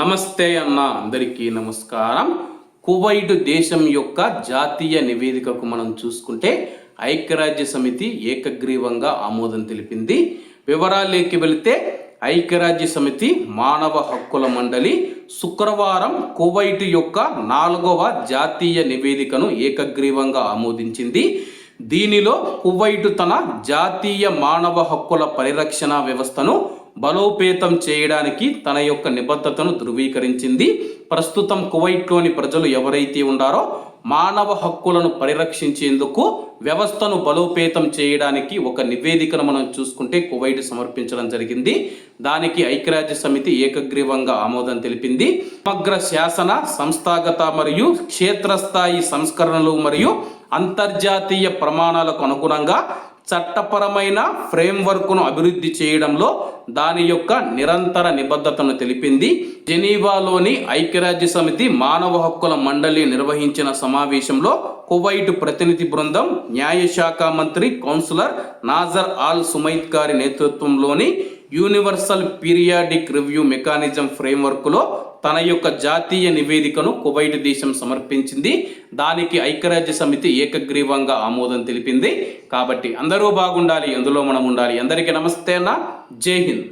నమస్తే అన్న అందరికీ నమస్కారం. కువైట్ దేశం యొక్క జాతీయ నివేదికకు మనం చూసుకుంటే ఐక్యరాజ్య సమితి ఏకగ్రీవంగా ఆమోదం తెలిపింది. వివరాలేకి వెళితే ఐక్యరాజ్య సమితి మానవ హక్కుల మండలి శుక్రవారం కువైట్ యొక్క నాలుగవ జాతీయ నివేదికను ఏకగ్రీవంగా ఆమోదించింది. దీనిలో కువైట్ తన జాతీయ మానవ హక్కుల పరిరక్షణ వ్యవస్థను బలోపేతం చేయడానికి తన యొక్క నిబద్ధతను ధృవీకరించింది. ప్రస్తుతం కువైట్లోని ప్రజలు ఎవరైతే ఉన్నారో మానవ హక్కులను పరిరక్షించేందుకు వ్యవస్థను బలోపేతం చేయడానికి ఒక నివేదికను మనం చూసుకుంటే కువైట్ సమర్పించడం జరిగింది. దానికి ఐక్యరాజ్య సమితి ఏకగ్రీవంగా ఆమోదం తెలిపింది. సమగ్ర శాసన సంస్థాగత మరియు క్షేత్రస్థాయి సంస్కరణలు మరియు అంతర్జాతీయ ప్రమాణాలకు అనుగుణంగా చట్టపరమైన ఫ్రేమ్వర్క్ను అభివృద్ధి చేయడంలో దాని యొక్క నిరంతర నిబద్ధతను తెలిపింది. జెనీవాలోని ఐక్యరాజ్య సమితి మానవ హక్కుల మండలి నిర్వహించిన సమావేశంలో కువైట్ ప్రతినిధి బృందం న్యాయశాఖ మంత్రి కౌన్సిలర్ నాజర్ ఆల్ సుమైత్ గారి నేతృత్వంలోని యూనివర్సల్ పీరియాడిక్ రివ్యూ మెకానిజం ఫ్రేమ్వర్క్లో తన యొక్క జాతీయ నివేదికను కువైట్ దేశం సమర్పించింది. దానికి ఐక్యరాజ్య సమితి ఏకగ్రీవంగా ఆమోదం తెలిపింది. కాబట్టి అందరూ బాగుండాలి అందులో మనం ఉండాలి. అందరికీ నమస్తే అన్న. జై హింద్.